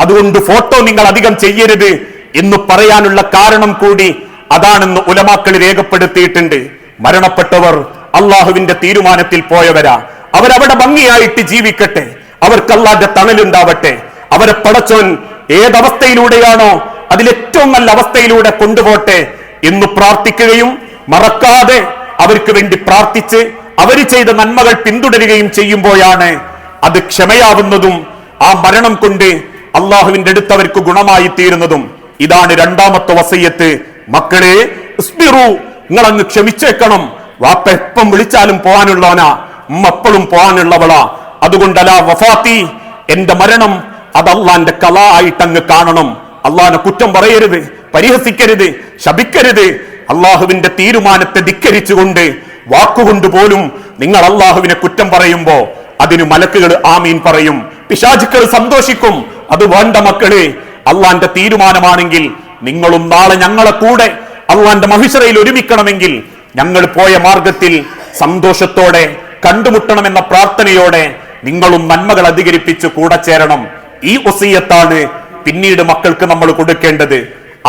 അതുകൊണ്ട് ഫോട്ടോ നിങ്ങൾ അധികം ചെയ്യരുത് എന്ന് പറയാനുള്ള കാരണം കൂടി അതാണെന്ന് ഉലമാക്കൾ രേഖപ്പെടുത്തിയിട്ടുണ്ട്. മരണപ്പെട്ടവർ അള്ളാഹുവിന്റെ തീരുമാനത്തിൽ പോയവരാ. അവരവിടെ ഭംഗിയായിട്ട് ജീവിക്കട്ടെ. അവർക്ക് അള്ളാന്റെ തണലുണ്ടാവട്ടെ. അവരെ പടച്ചോൻ ഏതവസ്ഥയിലൂടെയാണോ അതിലേറ്റവും നല്ല അവസ്ഥയിലൂടെ കൊണ്ടുപോട്ടെ എന്ന് പ്രാർത്ഥിക്കുകയും മറക്കാതെ അവർക്ക് വേണ്ടി പ്രാർത്ഥിച്ച് അവർ ചെയ്ത നന്മകൾ പിന്തുടരുകയും ചെയ്യുമ്പോഴാണ് അത് ക്ഷമയാവുന്നതും ആ മരണം കൊണ്ട് അള്ളാഹുവിന്റെ അടുത്തവർക്ക് ഗുണമായി തീരുന്നതും. ഇതാണ് രണ്ടാമത്തെ വസയ്യത്ത് മക്കളെ നിങ്ങൾ അങ്ങ് ക്ഷമിച്ചേക്കണം. വാപ്പ എപ്പം വിളിച്ചാലും പോകാനുള്ളവനാ. എപ്പോഴും പോകാനുള്ളവളാ. അതുകൊണ്ടല്ല വഫാത്തി എന്റെ മരണം അത് അള്ളാന്റെ കല ആയിട്ട് അങ്ങ് കാണണം. അള്ളാഹിനെ കുറ്റം പറയരുത് പരിഹസിക്കരുത് ശപിക്കരുത്. അള്ളാഹുവിന്റെ തീരുമാനത്തെ ധിക്കരിച്ചുകൊണ്ട് വാക്കുകൊണ്ട് പോലും നിങ്ങൾ അള്ളാഹുവിനെ കുറ്റം പറയുമ്പോ അതിന് മലക്കുകൾ ആമീൻ പറയും. പിശാചുക്കൾ സന്തോഷിക്കും. അത് വേണ്ട മക്കളെ അള്ളാന്റെ തീരുമാനമാണെങ്കിൽ നിങ്ങളും നാളെ ഞങ്ങളെ കൂടെ അള്ളാന്റെ മഹിഷറയിൽ ഒരുമിക്കണമെങ്കിൽ ഞങ്ങൾ പോയ മാർഗത്തിൽ സന്തോഷത്തോടെ കണ്ടുമുട്ടണമെന്ന പ്രാർത്ഥനയോടെ നിങ്ങളും നന്മകൾ അധികരിപ്പിച്ച് കൂടെ ചേരണം. ഈ വസീയത്താണ് പിന്നീട് മക്കൾക്ക് നമ്മൾ കൊടുക്കേണ്ടത്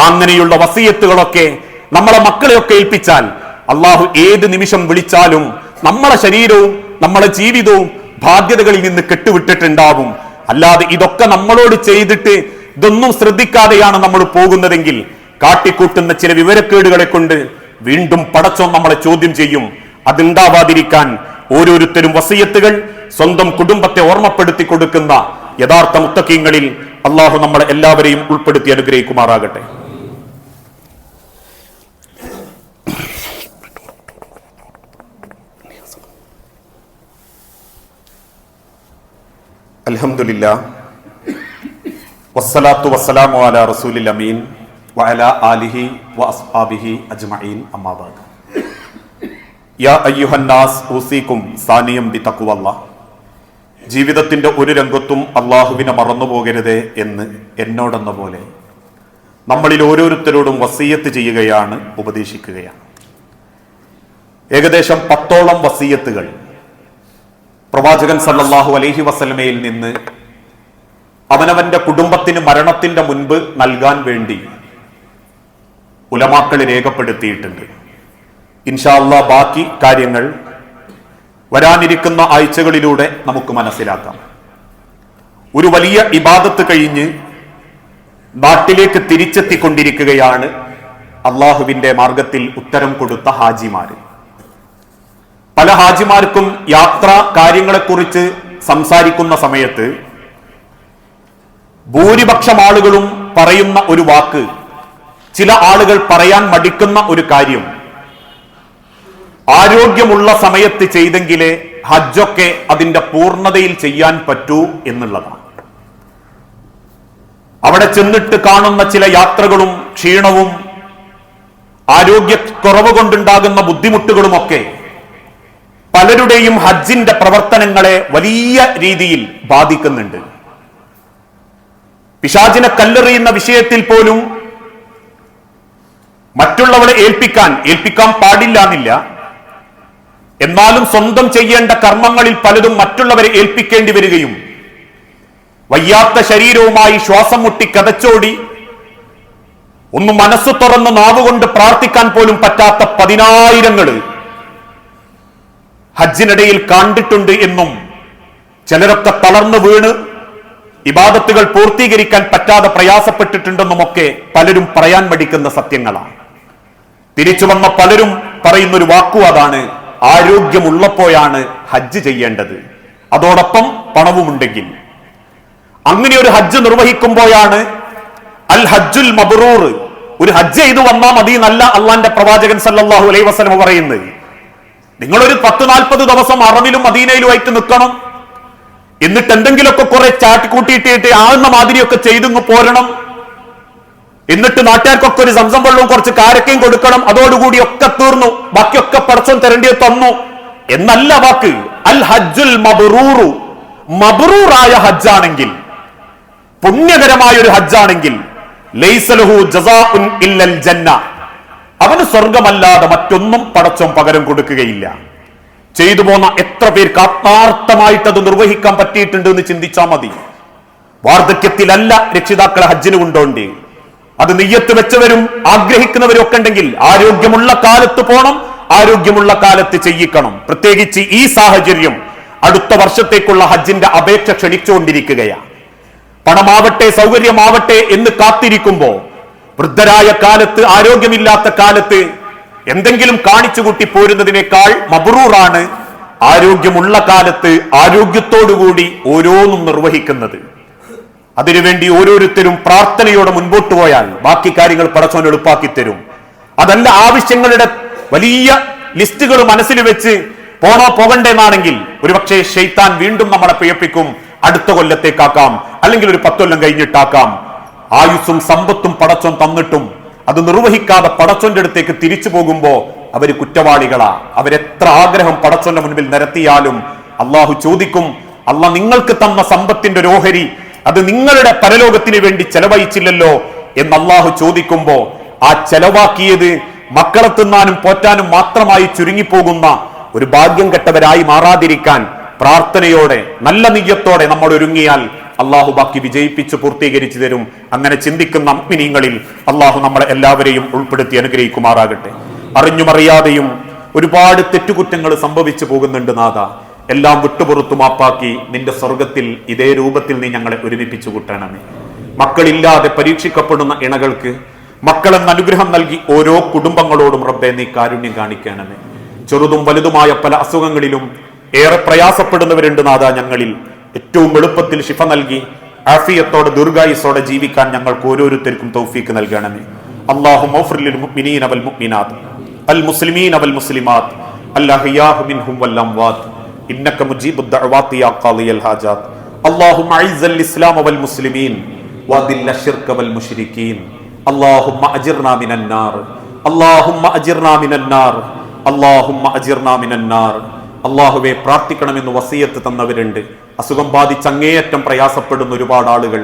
അങ്ങനെയുള്ള വസീയത്തുകളൊക്കെ നമ്മളെ മക്കളെയൊക്കെ ഏൽപ്പിച്ചാൽ അള്ളാഹു ഏത് നിമിഷം വിളിച്ചാലും നമ്മളെ ശരീരവും നമ്മളെ ജീവിതവും ബാധ്യതകളിൽ നിന്ന് കെട്ടുവിട്ടിട്ടുണ്ടാവും. അല്ലാതെ ഇതൊക്കെ നമ്മളോട് ചെയ്തിട്ട് ഇതൊന്നും ശ്രദ്ധിക്കാതെയാണ് നമ്മൾ പോകുന്നതെങ്കിൽ കാട്ടിക്കൂട്ടുന്ന ചില വിവരക്കേടുകളെ കൊണ്ട് വീണ്ടും പടച്ചോ നമ്മളെ ചോദ്യം ചെയ്യും. അതുണ്ടാവാതിരിക്കാൻ ഓരോരുത്തരും വസീയത്തുകൾ സ്വന്തം കുടുംബത്തെ ഓർമ്മപ്പെടുത്തി കൊടുക്കുന്ന യഥാർത്ഥ മുത്തക്കീങ്ങളിൽ അള്ളാഹു നമ്മളെ എല്ലാവരെയും ഉൾപ്പെടുത്തി അനുഗ്രഹിക്കുമാറാകട്ടെ. അലഹമില്ല വസ്സലാത്തു വസ്സലാമു അല റസൂലിൽ അമീൻ. വഅല ആലിഹി വഅസ്ഹാബിഹി അജ്മഈൻ. അമ്മാബാദ് യാ അയ്യുഹന്നാസ് ഊസീകും സാനിയം ബി ജീവിതത്തിന്റെ ഒരു രംഗത്തും അള്ളാഹുവിനെ മറന്നുപോകരുത് എന്ന് എന്നോടെന്ന പോലെ നമ്മളിൽ ഓരോരുത്തരോടും വസീയത്ത് ചെയ്യുകയാണ് ഉപദേശിക്കുകയാണ്. ഏകദേശം പത്തോളം വസീയത്തുകൾ പ്രവാചകൻ സല്ലാഹു അലൈഹി വസലമയിൽ നിന്ന് അവനവന്റെ കുടുംബത്തിന് മരണത്തിന്റെ മുൻപ് നൽകാൻ വേണ്ടി ഉലമാക്കൾ രേഖപ്പെടുത്തിയിട്ടുണ്ട്. ഇൻഷാല്ല ബാക്കി കാര്യങ്ങൾ വരാനിരിക്കുന്ന ആഴ്ചകളിലൂടെ നമുക്ക് മനസ്സിലാക്കാം. ഒരു വലിയ ഇബാദത്ത് കഴിഞ്ഞ് നാട്ടിലേക്ക് തിരിച്ചെത്തിക്കൊണ്ടിരിക്കുകയാണ് അള്ളാഹുവിന്റെ മാർഗത്തിൽ ഉത്തരം കൊടുത്ത ഹാജിമാര്. പല ഹാജിമാർക്കും യാത്ര കാര്യങ്ങളെക്കുറിച്ച് സംസാരിക്കുന്ന സമയത്ത് ഭൂരിപക്ഷം ആളുകളും പറയുന്ന ഒരു വാക്ക് ചില ആളുകൾ പറയാൻ മടിക്കുന്ന ഒരു കാര്യം ആരോഗ്യമുള്ള സമയത്ത് ചെയ്തെങ്കിലേ ഹജ്ജൊക്കെ അതിന്റെ പൂർണതയിൽ ചെയ്യാൻ പറ്റൂ എന്നുള്ളതാണ്. അവിടെ ചെന്നിട്ട് കാണുന്ന ചില യാത്രകളും ക്ഷീണവും ആരോഗ്യക്കുറവ് കൊണ്ടുണ്ടാകുന്ന ബുദ്ധിമുട്ടുകളുമൊക്കെ പലരുടെയും ഹജ്ജിന്റെ പ്രവർത്തനങ്ങളെ വലിയ രീതിയിൽ ബാധിക്കുന്നുണ്ട്. പിശാചിനെ കല്ലെറിയുന്ന വിഷയത്തിൽ പോലും മറ്റുള്ളവരെ ഏൽപ്പിക്കാൻ ഏൽപ്പിക്കാൻ പാടില്ല എന്നില്ല. എന്നാലും സ്വന്തം ചെയ്യേണ്ട കർമ്മങ്ങളിൽ പലതും മറ്റുള്ളവരെ ഏൽപ്പിക്കേണ്ടി വരികയും വയ്യാത്ത ശരീരവുമായി ശ്വാസം മുട്ടി കതച്ചോടി ഒന്ന് മനസ്സ് തുറന്ന് നാവുകൊണ്ട് പ്രാർത്ഥിക്കാൻ പോലും പറ്റാത്ത പതിനായിരങ്ങൾ ഹജ്ജിനിടയിൽ കണ്ടിട്ടുണ്ട് എന്നും ചിലരൊക്കെ തളർന്നു വീണ് ഇബാദത്തുകൾ പൂർത്തീകരിക്കാൻ പറ്റാതെ പ്രയാസപ്പെട്ടിട്ടുണ്ടെന്നുമൊക്കെ പലരും പറയാൻ മടിക്കുന്ന സത്യങ്ങളാണ്. തിരിച്ചു വന്ന പലരും പറയുന്നൊരു വാക്കു അതാണ് ആരോഗ്യമുള്ളപ്പോഴാണ് ഹജ്ജ് ചെയ്യേണ്ടത്. അതോടൊപ്പം പണവുമുണ്ടെങ്കിൽ. അങ്ങനെ ഒരു ഹജ്ജ് നിർവഹിക്കുമ്പോഴാണ് അൽ ഹജ്ജുൽ മബറൂർ. ഒരു ഹജ്ജ് ചെയ്തു വന്നാൽ മതി എന്നല്ല അള്ളാന്റെ പ്രവാചകൻ സല്ലാഹു അലൈഹി വസ്ലമ പറയുന്നത്. നിങ്ങളൊരു പത്ത് നാൽപ്പത് ദിവസം അറബിലും മദീനയിലും ആയിട്ട് നിൽക്കണം. എന്നിട്ട് എന്തെങ്കിലുമൊക്കെ കുറെ ചാട്ടിക്കൂട്ടിയിട്ട് ആവുന്ന മാതിരിയൊക്കെ ചെയ്തിങ്ങ് പോരണം. എന്നിട്ട് നാട്ടുകാർക്കൊക്കെ ഒരു സംസം വെള്ളവും കുറച്ച് കാരക്കയും കൊടുക്കണം. അതോടുകൂടി ഒക്കെ തീർന്നു. ബാക്കിയൊക്കെ പടച്ചോൻ തരേണ്ടി തന്നു. എന്നല്ല വാക്ക്. അൽ ഹജ്ജുൽ മബ്റൂറു. മബ്റൂറായ ഹജ്ജാണെങ്കിൽ പുണ്യകരമായ ഒരു ഹജ്ജാണെങ്കിൽ ലൈസലഹു ജസാഉൻ ഇല്ലൽ ജന്ന. അവന് സ്വർഗമല്ലാതെ മറ്റൊന്നും പടച്ചോൻ പകരം കൊടുക്കുകയില്ല. ചെയ്തു പോന്ന എത്ര പേർക്ക് ആത്മാർത്ഥമായിട്ട് അത് നിർവഹിക്കാൻ പറ്റിയിട്ടുണ്ട് എന്ന് ചിന്തിച്ചാൽ മതി. വാർദ്ധക്യത്തിലല്ല രക്ഷിതാക്കളെ ഹജ്ജിന് കൊണ്ടോണ്ടി അത് നെയ്യത്ത് വെച്ചവരും ആഗ്രഹിക്കുന്നവരും ഒക്കെ ഉണ്ടെങ്കിൽ ആരോഗ്യമുള്ള കാലത്ത് പോണം ആരോഗ്യമുള്ള കാലത്ത് ചെയ്യിക്കണം. പ്രത്യേകിച്ച് ഈ സാഹചര്യം അടുത്ത വർഷത്തേക്കുള്ള ഹജ്ജിന്റെ അപേക്ഷ ക്ഷണിച്ചുകൊണ്ടിരിക്കുകയാണ്. പണമാവട്ടെ സൗകര്യമാവട്ടെ എന്ന് കാത്തിരിക്കുമ്പോ വൃദ്ധരായ കാലത്ത് ആരോഗ്യമില്ലാത്ത കാലത്ത് എന്തെങ്കിലും കാണിച്ചു കൂട്ടി പോരുന്നതിനേക്കാൾ മബറൂറാണ് ആരോഗ്യമുള്ള കാലത്ത് ആരോഗ്യത്തോടുകൂടി ഓരോന്നും നിർവഹിക്കുന്നത്. അതിനുവേണ്ടി ഓരോരുത്തരും പ്രാർത്ഥനയോടെ മുൻപോട്ട് പോയാൽ ബാക്കി കാര്യങ്ങൾ പടച്ചോൻ എളുപ്പാക്കി തരും. അതല്ല ആവശ്യങ്ങളുടെ വലിയ ലിസ്റ്റുകൾ മനസ്സിൽ വെച്ച് പോണോ പോകണ്ടേന്നാണെങ്കിൽ ഒരുപക്ഷെ ഷെയ്ത്താൻ വീണ്ടും നമ്മളെ പിഴപ്പിക്കും അടുത്ത കൊല്ലത്തേക്കാക്കാം. അല്ലെങ്കിൽ ഒരു പത്തൊല്ലം കഴിഞ്ഞിട്ടാക്കാം. ആയുസ്സും സമ്പത്തും പടച്ചോൻ തന്നിട്ടും അത് നിർവഹിക്കാതെ പടച്ചോന്റെ അടുത്തേക്ക് തിരിച്ചു പോകുമ്പോൾ അവർ കുറ്റവാളികളാ. അവരെത്ര ആഗ്രഹം പടച്ചോന്റെ മുൻപിൽ നിരത്തിയാലും അള്ളാഹു ചോദിക്കും അല്ല നിങ്ങൾക്ക് തന്ന സമ്പത്തിന്റെ ഒരു ഓഹരി അത് നിങ്ങളുടെ പരലോകത്തിന് വേണ്ടി ചെലവഴിച്ചില്ലല്ലോ എന്ന് അള്ളാഹു ചോദിക്കുമ്പോ ആ ചെലവാക്കിയത് മക്കളെ തിന്നാനും പോറ്റാനും മാത്രമായി ചുരുങ്ങിപ്പോകുന്ന ഒരു ഭാഗ്യം കെട്ടവരായി മാറാതിരിക്കാൻ പ്രാർത്ഥനയോടെ നല്ല നിയ്യത്തോടെ നമ്മൾ ഒരുങ്ങിയാൽ അള്ളാഹു ബാക്കി വിജയിപ്പിച്ച് പൂർത്തീകരിച്ചു തരും. അങ്ങനെ ചിന്തിക്കുന്ന അഗ്നിങ്ങളിൽ അള്ളാഹു നമ്മളെ എല്ലാവരെയും ഉൾപ്പെടുത്തി അനുഗ്രഹിക്കുമാറാകട്ടെ. അറിഞ്ഞുമറിയാതെയും ഒരുപാട് തെറ്റുകുറ്റങ്ങൾ സംഭവിച്ചു പോകുന്നുണ്ട് നാഥ. എല്ലാം വിട്ടുപുറത്തു മാപ്പാക്കി നിന്റെ സ്വർഗത്തിൽ ഇതേ രൂപത്തിൽ നീ ഞങ്ങളെ ഒരുമിപ്പിച്ചു കൂട്ടണമേ. മക്കളില്ലാതെ പരീക്ഷിക്കപ്പെടുന്ന ഇണകൾക്ക് മക്കളെന്ന് അനുഗ്രഹം നൽകി ഓരോ കുടുംബങ്ങളോടും റബ്ബെ നീ കാരുണ്യം കാണിക്കണമേ. ചെറുതും വലുതുമായ പല അസുഖങ്ങളിലും ഏറെ പ്രയാസപ്പെടുന്നവരുണ്ട് നാഥ ഞങ്ങളിൽ. ഏറ്റവും എളുപ്പത്തിൽ ശിഫ നൽകി ആഫിയത്തോടെ ദീർഘായുസോടെ ജീവിക്കാൻ ഞങ്ങൾക്ക് ഓരോരുത്തർക്കും തൗഫീക്ക് നൽകണമേ. അള്ളാഹു മുഅ്മിനീന വൽ മുഅ്മിനാത്ത്. അൽ മുസ്ലിമീന വൽ മുസ്ലിമാത്ത്. അല്ലാഹു മിൻഹും വൽ അംവാത്ത്. إنك مجيب الدعوات يا قاضي الحاجات اللهم أعز الإسلام والمسلمين وأذل الشرك والمشركين اللهم أجرنا من النار اللهم أجرنا من النار اللهم أجرنا من النار അള്ളാഹുവെ പ്രാർത്ഥിക്കണമെന്ന് വസീയത്ത് തന്നവരുണ്ട് അസുഖം ബാധിച്ച് അങ്ങേയറ്റം പ്രയാസപ്പെടുന്ന ഒരുപാട് ആളുകൾ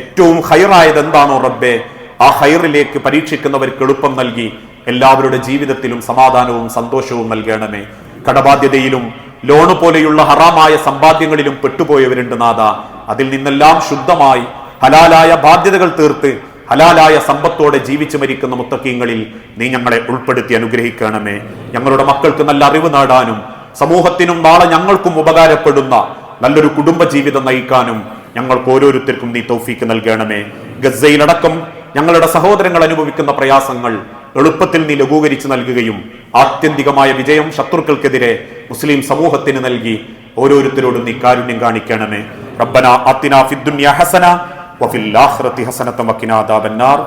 ഏറ്റവും ഹൈറായത് എന്താണോ റബ്ബെ ആ ഹൈറിലേക്ക് പരീക്ഷിക്കുന്നവർക്ക് എളുപ്പം നൽകി എല്ലാവരുടെ ജീവിതത്തിലും സമാധാനവും സന്തോഷവും നൽകണമേ കടബാധ്യതയിലും ലോണ് പോലെയുള്ള ഹറാമായ സമ്പാദ്യങ്ങളിലും പെട്ടുപോയവരുണ്ട് നാഥ. അതിൽ നിന്നെല്ലാം ശുദ്ധമായി ഹലാലായ ബാധ്യതകൾ തീർത്ത് ഹലാലായ സമ്പത്തോടെ ജീവിച്ചു മരിക്കുന്ന മുത്തക്കീങ്ങളിൽ നീ ഞങ്ങളെ ഉൾപ്പെടുത്തി അനുഗ്രഹിക്കണമേ. ഞങ്ങളുടെ മക്കൾക്ക് നല്ല അറിവ് നേടാനും സമൂഹത്തിനും നാളെ ഞങ്ങൾക്കും ഉപകാരപ്പെടുന്ന നല്ലൊരു കുടുംബ ജീവിതം നയിക്കാനും ഞങ്ങൾക്ക് ഓരോരുത്തർക്കും നീ തൗഫീക്ക് നൽകണമേ. ഗസയിലടക്കം ഞങ്ങളുടെ സഹോദരങ്ങൾ അനുഭവിക്കുന്ന പ്രയാസങ്ങൾ എളുപ്പത്തിൽ നീ ലഘൂകരിച്ച് നൽകുകയും ആത്യന്തികമായ വിജയം ശത്രുക്കൾക്കെതിരെ മുസ്ലിം സമൂഹത്തിന് നൽകി ഓരോരുത്തരോടും നീ കാരുണ്യം കാണിക്കണമേ. റബ്ബന അത്തിനാ ഫിദ്ദുനിയ ഹസന വഫിൽ ആഖിറതി ഹസനത വഖിനാ അദാബന്നാർ.